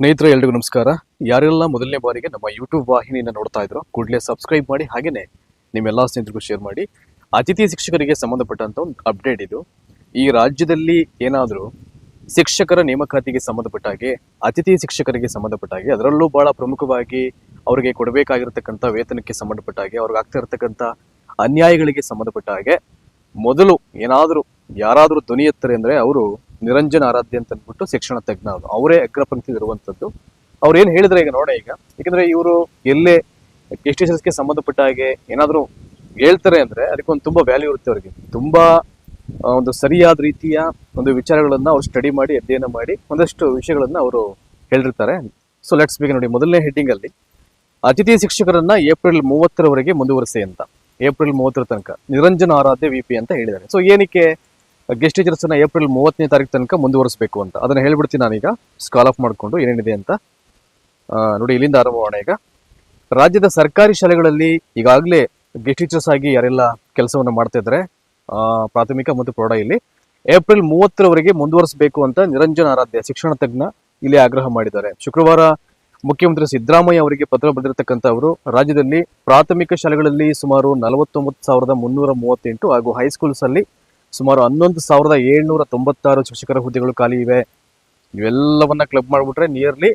ಸ್ನೇಹಿತರೆ, ಎಲ್ರಿಗೂ ನಮಸ್ಕಾರ. ಯಾರೆಲ್ಲ ಮೊದಲನೇ ಬಾರಿಗೆ ನಮ್ಮ ಯೂಟ್ಯೂಬ್ ವಾಹಿನಿಯನ್ನು ನೋಡ್ತಾ ಇದ್ರು, ಕೂಡಲೇ ಸಬ್ಸ್ಕ್ರೈಬ್ ಮಾಡಿ, ಹಾಗೇನೆ ನಿಮ್ಮೆಲ್ಲ ಸ್ನೇಹಿತರಿಗೂ ಶೇರ್ ಮಾಡಿ. ಅತಿಥಿ ಶಿಕ್ಷಕರಿಗೆ ಸಂಬಂಧಪಟ್ಟಂತ ಒಂದು ಅಪ್ಡೇಟ್ ಇದು. ಈ ರಾಜ್ಯದಲ್ಲಿ ಏನಾದರೂ ಶಿಕ್ಷಕರ ನೇಮಕಾತಿಗೆ ಸಂಬಂಧಪಟ್ಟ ಹಾಗೆ, ಅತಿಥಿ ಶಿಕ್ಷಕರಿಗೆ ಸಂಬಂಧಪಟ್ಟ ಹಾಗೆ, ಅದರಲ್ಲೂ ಬಹಳ ಪ್ರಮುಖವಾಗಿ ಅವರಿಗೆ ಕೊಡಬೇಕಾಗಿರತಕ್ಕಂಥ ವೇತನಕ್ಕೆ ಸಂಬಂಧಪಟ್ಟ ಹಾಗೆ, ಅವ್ರಿಗೆ ಆಗ್ತಾ ಇರತಕ್ಕಂಥ ಅನ್ಯಾಯಗಳಿಗೆ ಸಂಬಂಧಪಟ್ಟ ಹಾಗೆ, ಮೊದಲು ಏನಾದರೂ ಯಾರಾದರೂ ಧ್ವನಿ ಎತ್ತರೆ ಅಂದ್ರೆ ಅವರು ನಿರಂಜನ ಆರಾಧ್ಯ ಅಂತ ಅಂದ್ಬಿಟ್ಟು ಶಿಕ್ಷಣ ತಜ್ಞ ಅವರು. ಅವರೇ ಅಗ್ರಪಂಕ್ತಿ ಇರುವಂತದ್ದು ಅವ್ರು ಏನ್ ಹೇಳಿದ್ರೆ ಈಗ ನೋಡ ಈಗ. ಯಾಕಂದ್ರೆ ಇವರು ಎಲ್ಲೇ ಗೆ ಸಂಬಂಧಪಟ್ಟ ಹಾಗೆ ಏನಾದರೂ ಹೇಳ್ತಾರೆ ಅಂದ್ರೆ ಅದಕ್ಕೊಂದು ತುಂಬಾ ವ್ಯಾಲ್ಯೂ ಇರುತ್ತೆ ಅವರಿಗೆ. ತುಂಬಾ ಒಂದು ಸರಿಯಾದ ರೀತಿಯ ಒಂದು ವಿಚಾರಗಳನ್ನ ಅವ್ರು ಸ್ಟಡಿ ಮಾಡಿ, ಅಧ್ಯಯನ ಮಾಡಿ ಒಂದಷ್ಟು ವಿಷಯಗಳನ್ನ ಅವರು ಹೇಳಿರ್ತಾರೆ. ಸೊ ಲೆಟ್ಸ್ ಬೇಗ ನೋಡಿ. ಮೊದಲನೇ ಹೆಡ್ಡಿಂಗ್ ಅಲ್ಲಿ, ಅತಿಥಿ ಶಿಕ್ಷಕರನ್ನ ಏಪ್ರಿಲ್ ಮೂವತ್ತರವರೆಗೆ ಮುಂದುವರಿಸಿ ಅಂತ. ಏಪ್ರಿಲ್ ಮೂವತ್ತರ ತನಕ. ನಿರಂಜನ ಆರಾಧ್ಯ ವಿ ಪಿ ಅಂತ ಹೇಳಿದ್ದಾರೆ. ಸೊ ಏನಕ್ಕೆ ಗೆಸ್ಟ್ ಏಪ್ರಿಲ್ ಮೂವತ್ತನೇ ತಾರೀಕು ತನಕ ಮುಂದುವರಿಸಬೇಕು ಅಂತ. ಅದನ್ನ ಹೇಳ್ಬಿಡ್ತೀನಿ ನಾನೀಗ. ಸ್ಕಾಲ್ ಆಫ್ ಮಾಡಿಕೊಂಡು ಏನೇನಿದೆ ಅಂತ. ನೋಡಿ, ಇಲ್ಲಿಂದ ಆರಂಭ ಈಗ. ರಾಜ್ಯದ ಸರ್ಕಾರಿ ಶಾಲೆಗಳಲ್ಲಿ ಈಗಾಗಲೇ ಗೆಸ್ಟ್ ಟೀಚರ್ಸ್ ಆಗಿ ಯಾರೆಲ್ಲ ಕೆಲಸವನ್ನು ಮಾಡ್ತಾ ಇದ್ದಾರೆ ಪ್ರಾಥಮಿಕ ಮತ್ತು ಪ್ರೌಢ ಇಲ್ಲಿ. ಏಪ್ರಿಲ್ ಮೂವತ್ತರವರೆಗೆ ಮುಂದುವರಿಸಬೇಕು ಅಂತ ನಿರಂಜನ ಆರಾಧ್ಯ ಶಿಕ್ಷಣ ತಜ್ಞ ಇಲ್ಲಿ ಆಗ್ರಹ ಮಾಡಿದ್ದಾರೆ. ಶುಕ್ರವಾರ ಮುಖ್ಯಮಂತ್ರಿ ಸಿದ್ದರಾಮಯ್ಯ ಅವರಿಗೆ ಪತ್ರ ಬರೆದಿರತಕ್ಕಂಥ ಅವರು, ರಾಜ್ಯದಲ್ಲಿ ಪ್ರಾಥಮಿಕ ಶಾಲೆಗಳಲ್ಲಿ ಸುಮಾರು ನಲವತ್ತೊಂಬತ್ತು ಸಾವಿರದ ಮುನ್ನೂರ ಮೂವತ್ತೆಂಟು ಹಾಗೂ ಹೈಸ್ಕೂಲ್ಸ್ ಅಲ್ಲಿ ಸುಮಾರು ಹನ್ನೊಂದು ಸಾವಿರದ ಏಳ್ನೂರ ತೊಂಬತ್ತಾರು ಶಿಕ್ಷಕರ ಹುದ್ದೆಗಳು ಖಾಲಿ ಇವೆ. ಇವೆಲ್ಲವನ್ನ ಕ್ಲಬ್ ಮಾಡಿಬಿಟ್ರೆ nearly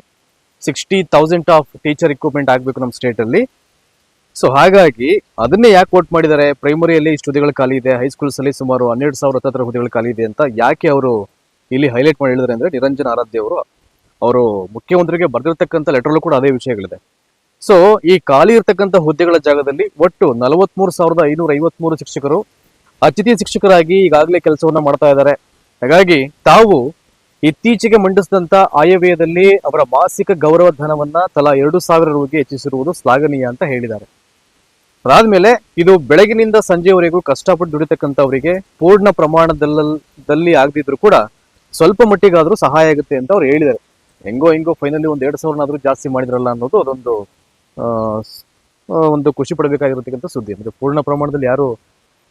sixty thousand of teacher equipment ಆಗಬೇಕು ನಮ್ಮ ಸ್ಟೇಟ್ ಅಲ್ಲಿ. ಸೊ ಹಾಗಾಗಿ ಅದನ್ನೇ ಯಾಕೆ ವೋಟ್ ಮಾಡಿದ್ದಾರೆ? ಪ್ರೈಮರಿಯಲ್ಲಿ ಇಷ್ಟು ಹುದ್ದೆಗಳು ಖಾಲಿ ಇದೆ. ಹೈಸ್ಕೂಲ್ಸ್ ಅಲ್ಲಿ ಸುಮಾರು ಹನ್ನೆರಡು ಸಾವಿರ ಹತ್ತತ್ರ ಹುದ್ದೆಗಳು ಖಾಲಿ ಇದೆ ಅಂತ ಯಾಕೆ ಅವರು ಇಲ್ಲಿ ಹೈಲೈಟ್ ಮಾಡಿ ಹೇಳಿದ್ರೆ ಅಂದ್ರೆ ನಿರಂಜನ್ ಆರಾಧ್ಯ ಅವರು ಅವರು ಮುಖ್ಯಮಂತ್ರಿಗೆ ಬರೆದಿರ್ತಕ್ಕಂಥ ಲೆಟರ್ಲ್ಲೂ ಕೂಡ ಅದೇ ವಿಷಯಗಳಿದೆ. ಸೊ ಈ ಖಾಲಿ ಇರತಕ್ಕಂಥ ಹುದ್ದೆಗಳ ಜಾಗದಲ್ಲಿ ಒಟ್ಟು ನಲವತ್ಮೂರು ಸಾವಿರದ ಐನೂರ ಐವತ್ಮೂರು ಶಿಕ್ಷಕರು ಅತಿಥಿ ಶಿಕ್ಷಕರಾಗಿ ಈಗಾಗಲೇ ಕೆಲಸವನ್ನ ಮಾಡ್ತಾ ಇದ್ದಾರೆ. ಹಾಗಾಗಿ ತಾವು ಇತ್ತೀಚೆಗೆ ಮಂಡಿಸಿದಂತ ಆಯವ್ಯಯದಲ್ಲಿ ಅವರ ಮಾಸಿಕ ಗೌರವ ಧನವನ್ನ ತಲಾ ಎರಡು ಸಾವಿರ ರೂಪಾಯಿಗೆ ಹೆಚ್ಚಿಸಿರುವುದು ಶ್ಲಾಘನೀಯ ಅಂತ ಹೇಳಿದ್ದಾರೆ. ಅದಾದ್ಮೇಲೆ ಇದು ಬೆಳಗಿನಿಂದ ಸಂಜೆವರೆಗೂ ಕಷ್ಟಪಟ್ಟು ದುಡಿತಕ್ಕಂಥವರಿಗೆ ಪೂರ್ಣ ಪ್ರಮಾಣದಲ್ಲಿ ಆಗದಿದ್ರು ಕೂಡ ಸ್ವಲ್ಪ ಮಟ್ಟಿಗಾದ್ರೂ ಸಹಾಯ ಆಗುತ್ತೆ ಅಂತ ಅವ್ರು ಹೇಳಿದ್ದಾರೆ. ಹೆಂಗೋ ಹೆಂಗೋ ಫೈನಲಿ ಒಂದು ಎರಡು ಸಾವಿರನಾದ್ರೂ ಜಾಸ್ತಿ ಮಾಡಿದ್ರಲ್ಲ ಅನ್ನೋದು ಅದೊಂದು ಒಂದು ಖುಷಿ ಪಡಬೇಕಾಗಿರತಕ್ಕಂಥ ಸುದ್ದಿ. ಅಂದ್ರೆ ಪೂರ್ಣ ಪ್ರಮಾಣದಲ್ಲಿ ಯಾರು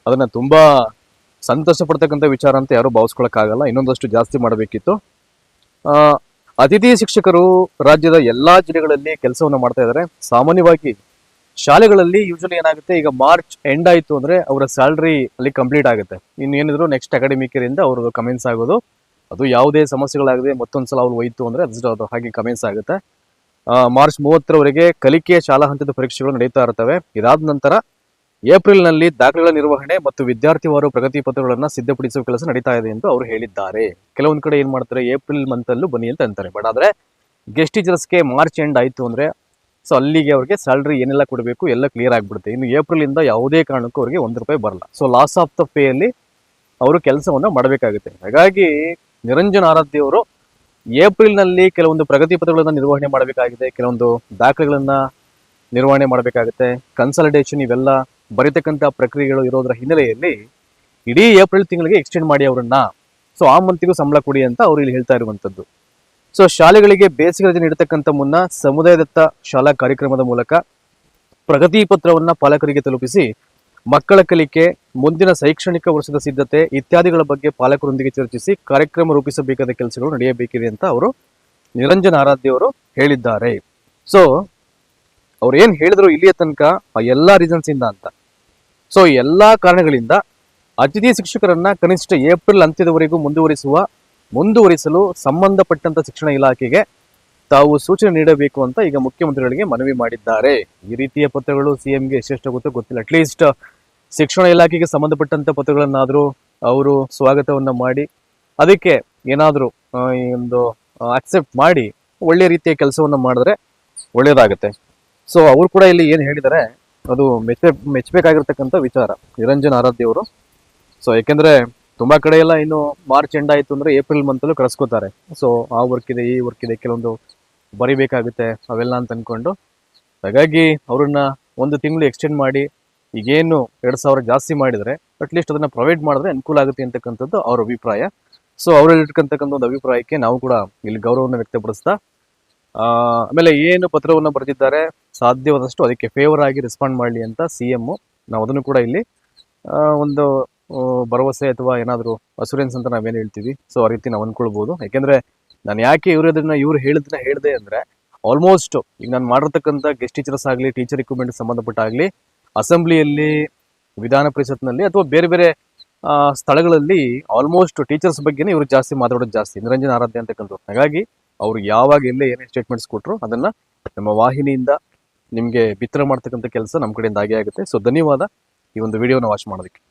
ಅದನ್ನ ತುಂಬಾ ಸಂತೋಷ ಪಡ್ತಕ್ಕಂಥ ವಿಚಾರ ಅಂತ ಯಾರು ಭಾವಿಸ್ಕೊಳಕ್ಕಾಗಲ್ಲ. ಇನ್ನೊಂದಷ್ಟು ಜಾಸ್ತಿ ಮಾಡಬೇಕಿತ್ತು. ಅತಿಥಿ ಶಿಕ್ಷಕರು ರಾಜ್ಯದ ಎಲ್ಲಾ ಜಿಲ್ಲೆಗಳಲ್ಲಿ ಕೆಲಸವನ್ನು ಮಾಡ್ತಾ ಇದ್ದಾರೆ. ಸಾಮಾನ್ಯವಾಗಿ ಶಾಲೆಗಳಲ್ಲಿ ಯೂಶಲಿ ಏನಾಗುತ್ತೆ, ಈಗ ಮಾರ್ಚ್ ಎಂಡ್ ಆಯ್ತು ಅಂದ್ರೆ ಅವರ ಸ್ಯಾಲ್ರಿ ಅಲ್ಲಿ ಕಂಪ್ಲೀಟ್ ಆಗುತ್ತೆ. ಇನ್ನೇನಿದ್ರು ನೆಕ್ಸ್ಟ್ ಅಕಾಡೆಮಿಕ್ ಇಂದ ಅವ್ರದ್ದು ಕಮೆನ್ಸ್ ಆಗೋದು. ಅದು ಯಾವುದೇ ಸಮಸ್ಯೆಗಳಾಗದೆ ಮತ್ತೊಂದ್ಸಲ ಅವ್ರು ಹೋಯ್ತು ಅಂದ್ರೆ ಅದಷ್ಟು ಅದು ಹಾಗೆ ಕಮೆನ್ಸ್ ಆಗುತ್ತೆ. ಮಾರ್ಚ್ ಮೂವತ್ತರವರೆಗೆ ಕಲಿಕೆಯ ಶಾಲಾ ಹಂತದ ಪರೀಕ್ಷೆಗಳು ನಡೀತಾ ಇರ್ತವೆ. ಇದಾದ ನಂತರ ಏಪ್ರಿಲ್ನಲ್ಲಿ ದಾಖಲೆಗಳ ನಿರ್ವಹಣೆ ಮತ್ತು ವಿದ್ಯಾರ್ಥಿವಾರು ಪ್ರಗತಿ ಪತ್ರಗಳನ್ನು ಸಿದ್ಧಪಡಿಸುವ ಕೆಲಸ ನಡೀತಾ ಇದೆ ಎಂದು ಅವರು ಹೇಳಿದ್ದಾರೆ. ಕೆಲವೊಂದು ಕಡೆ ಏನು ಮಾಡ್ತಾರೆ, ಏಪ್ರಿಲ್ ಮಂತಲ್ಲೂ ಬನ್ನಿ ಅಂತ ಅಂತಾರೆ. ಬಟ್ ಆದರೆ ಗೆಸ್ಟ್ ಟೀಚರ್ಸ್ಗೆ ಮಾರ್ಚ್ ಎಂಡ್ ಆಯಿತು ಅಂದರೆ, ಸೊ ಅಲ್ಲಿಗೆ ಅವ್ರಿಗೆ ಸ್ಯಾಲ್ರಿ ಏನೆಲ್ಲ ಕೊಡಬೇಕು, ಎಲ್ಲ ಕ್ಲಿಯರ್ ಆಗಿಬಿಡುತ್ತೆ. ಇನ್ನು ಏಪ್ರಿಲಿಂದ ಯಾವುದೇ ಕಾರಣಕ್ಕೂ ಅವರಿಗೆ ಒಂದು ರೂಪಾಯಿ ಬರಲ್ಲ. ಸೊ ಲಾಸ್ ಆಫ್ ದ ಪೇಯಲ್ಲಿ ಅವರು ಕೆಲಸವನ್ನು ಮಾಡಬೇಕಾಗುತ್ತೆ. ಹಾಗಾಗಿ ನಿರಂಜನ್ ಆರಾಧ್ಯ ಅವರು, ಏಪ್ರಿಲ್ನಲ್ಲಿ ಕೆಲವೊಂದು ಪ್ರಗತಿ ಪತ್ರಗಳನ್ನು ನಿರ್ವಹಣೆ ಮಾಡಬೇಕಾಗಿದೆ, ಕೆಲವೊಂದು ದಾಖಲೆಗಳನ್ನು ನಿರ್ವಹಣೆ ಮಾಡಬೇಕಾಗುತ್ತೆ ಕನ್ಸಲ್ಟೇಷನ್ ಇವೆಲ್ಲ ಬರೀತಕ್ಕಂಥ ಪ್ರಕ್ರಿಯೆಗಳು ಇರೋದ್ರ ಹಿನ್ನೆಲೆಯಲ್ಲಿ ಇಡೀ ಏಪ್ರಿಲ್ ತಿಂಗಳಿಗೆ ಎಕ್ಸ್ಟೆಂಡ್ ಮಾಡಿ ಅವರನ್ನ. ಸೊ ಆ ಮಂತಿಗೂ ಸಂಬಳ ಕೊಡಿ ಅಂತ ಅವ್ರು ಇಲ್ಲಿ ಹೇಳ್ತಾ ಇರುವಂತದ್ದು ಸೊ ಶಾಲೆಗಳಿಗೆ ಬೇಸಿಗೆ ರಜೆ ನೀಡತಕ್ಕಂಥ ಮುನ್ನ ಸಮುದಾಯದತ್ತ ಶಾಲಾ ಕಾರ್ಯಕ್ರಮದ ಮೂಲಕ ಪ್ರಗತಿ ಪತ್ರವನ್ನ ಪಾಲಕರಿಗೆ ತಲುಪಿಸಿ, ಮಕ್ಕಳ ಕಲಿಕೆ, ಮುಂದಿನ ಶೈಕ್ಷಣಿಕ ವರ್ಷದ ಸಿದ್ಧತೆ ಇತ್ಯಾದಿಗಳ ಬಗ್ಗೆ ಪಾಲಕರೊಂದಿಗೆ ಚರ್ಚಿಸಿ ಕಾರ್ಯಕ್ರಮ ರೂಪಿಸಬೇಕಾದ ಕೆಲಸಗಳು ನಡೆಯಬೇಕಿದೆ ಅಂತ ಅವರು ನಿರಂಜನ್ ಆರಾಧ್ಯ ಅವರು ಹೇಳಿದ್ದಾರೆ. ಸೊ ಅವ್ರು ಏನ್ ಹೇಳಿದ್ರು ಇಲ್ಲಿಯ ತನಕ ಆ ಎಲ್ಲಾ ರೀಸನ್ಸ್ ಇಂದ ಅಂತ. ಸೊ ಎಲ್ಲಾ ಕಾರಣಗಳಿಂದ ಅತಿಥಿ ಶಿಕ್ಷಕರನ್ನ ಕನಿಷ್ಠ ಏಪ್ರಿಲ್ ಅಂತ್ಯದವರೆಗೂ ಮುಂದುವರಿಸುವ, ಮುಂದುವರಿಸಲು ಸಂಬಂಧಪಟ್ಟಂತ ಶಿಕ್ಷಣ ಇಲಾಖೆಗೆ ತಾವು ಸೂಚನೆ ನೀಡಬೇಕು ಅಂತ ಈಗ ಮುಖ್ಯಮಂತ್ರಿಗಳಿಗೆ ಮನವಿ ಮಾಡಿದ್ದಾರೆ. ಈ ರೀತಿಯ ಪತ್ರಗಳು ಸಿಎಂಗೆ ಎಷ್ಟೆಷ್ಟಾಗುತ್ತೋ ಗೊತ್ತಿಲ್ಲ. ಅಟ್ಲೀಸ್ಟ್ ಶಿಕ್ಷಣ ಇಲಾಖೆಗೆ ಸಂಬಂಧಪಟ್ಟಂತ ಪತ್ರಗಳನ್ನಾದ್ರೂ ಅವರು ಸ್ವಾಗತವನ್ನ ಮಾಡಿ, ಅದಕ್ಕೆ ಏನಾದರೂ ಒಂದು ಅಕ್ಸೆಪ್ಟ್ ಮಾಡಿ ಒಳ್ಳೆ ರೀತಿಯ ಕೆಲಸವನ್ನ ಮಾಡಿದ್ರೆ ಒಳ್ಳೇದಾಗುತ್ತೆ. ಸೊ ಅವ್ರು ಕೂಡ ಇಲ್ಲಿ ಏನು ಹೇಳಿದ್ದಾರೆ ಅದು ಮೆಚ್ಚ, ಮೆಚ್ಚಬೇಕಾಗಿರ್ತಕ್ಕಂಥ ವಿಚಾರ. ನಿರಂಜನ್ ಆರಾಧ್ಯ ಅವರು. ಸೊ ಯಾಕೆಂದ್ರೆ ತುಂಬ ಕಡೆ ಎಲ್ಲ ಇನ್ನು ಮಾರ್ಚ್ ಎಂಡ್ ಆಯಿತು ಅಂದ್ರೆ ಏಪ್ರಿಲ್ ಮಂತಲ್ಲೂ ಕರೆಸ್ಕೋತಾರೆ ಸೊ ಆ ವರ್ಕ್ ಇದೆ, ಈ ವರ್ಕ್ ಇದೆ, ಕೆಲವೊಂದು ಬರಿಬೇಕಾಗುತ್ತೆ, ಅವೆಲ್ಲ ಅಂತ ಅಂದ್ಕೊಂಡು ಹಾಗಾಗಿ ಅವ್ರನ್ನ ಒಂದು ತಿಂಗಳು ಎಕ್ಸ್ಟೆಂಡ್ ಮಾಡಿ, ಈಗೇನು ಎರಡು ಸಾವಿರ ಜಾಸ್ತಿ ಮಾಡಿದರೆ ಅಟ್ಲೀಸ್ಟ್ ಅದನ್ನ ಪ್ರೊವೈಡ್ ಮಾಡಿದ್ರೆ ಅನುಕೂಲ ಆಗುತ್ತೆ ಅಂತಕ್ಕಂಥದ್ದು ಅವ್ರ ಅಭಿಪ್ರಾಯ. ಸೊ ಅವರಲ್ಲಿರ್ತಕ್ಕಂಥ ಒಂದು ಅಭಿಪ್ರಾಯಕ್ಕೆ ನಾವು ಕೂಡ ಇಲ್ಲಿ ಗೌರವವನ್ನು ವ್ಯಕ್ತಪಡಿಸ್ತಾ ಆಮೇಲೆ ಏನು ಪತ್ರವನ್ನು ಬರೆದಿದ್ದಾರೆ, ಸಾಧ್ಯವಾದಷ್ಟು ಅದಕ್ಕೆ ಫೇವರ್ ಆಗಿ ರೆಸ್ಪಾಂಡ್ ಮಾಡಲಿ ಅಂತ ಸಿ ನಾವು ಅದನ್ನು ಕೂಡ ಇಲ್ಲಿ ಒಂದು ಭರವಸೆ ಅಥವಾ ಏನಾದರೂ ಅಸುರೆನ್ಸ್ ಅಂತ ನಾವೇನು ಹೇಳ್ತೀವಿ. ಸೊ ಆ ರೀತಿ ನಾವು ಅಂದ್ಕೊಳ್ಬೋದು. ಯಾಕೆಂದರೆ ನಾನು ಯಾಕೆ ಇವ್ರು ಅದನ್ನ ಇವ್ರು ಹೇಳಿದ್ನ ಹೇಳಿದೆ ಅಂದ್ರೆ ಆಲ್ಮೋಸ್ಟ್ ಈಗ ನಾನು ಮಾಡಿರ್ತಕ್ಕಂಥ ಗೆಸ್ಟ್ ಟೀಚರ್ಸ್ ಆಗಲಿ ಟೀಚರ್ ರಿಕ್ರೂಟ್ಮೆಂಟ್ ಸಂಬಂಧಪಟ್ಟಾಗಲಿ ಅಸೆಂಬ್ಲಿಯಲ್ಲಿ ವಿಧಾನ ಪರಿಷತ್ನಲ್ಲಿ ಅಥವಾ ಬೇರೆ ಬೇರೆ ಸ್ಥಳಗಳಲ್ಲಿ ಆಲ್ಮೋಸ್ಟ್ ಟೀಚರ್ಸ್ ಬಗ್ಗೆನೇ ಇವರು ಜಾಸ್ತಿ ಮಾತಾಡೋದು ಜಾಸ್ತಿ. ನಿರಂಜನ ಆರಾಧ್ಯ ಅಂತಕ್ಕಂಥವ್ರು ಹಾಗಾಗಿ ಅವ್ರು ಯಾವಾಗ ಎಲ್ಲೇ ಏನೇ ಸ್ಟೇಟ್ಮೆಂಟ್ಸ್ ಕೊಟ್ಟರು ಅದನ್ನ ನಮ್ಮ ವಾಹಿನಿಯಿಂದ ನಿಮಗೆ ಬಿತ್ತನೆ ಮಾಡ್ತಕ್ಕಂಥ ಕೆಲಸ ನಮ್ಮ ಕಡೆಯಿಂದ ಆಗೇ ಆಗುತ್ತೆ. ಸೊ ಧನ್ಯವಾದ ಈ ಒಂದು ವಿಡಿಯೋನ ವಾಚ್ ಮಾಡೋದಕ್ಕೆ.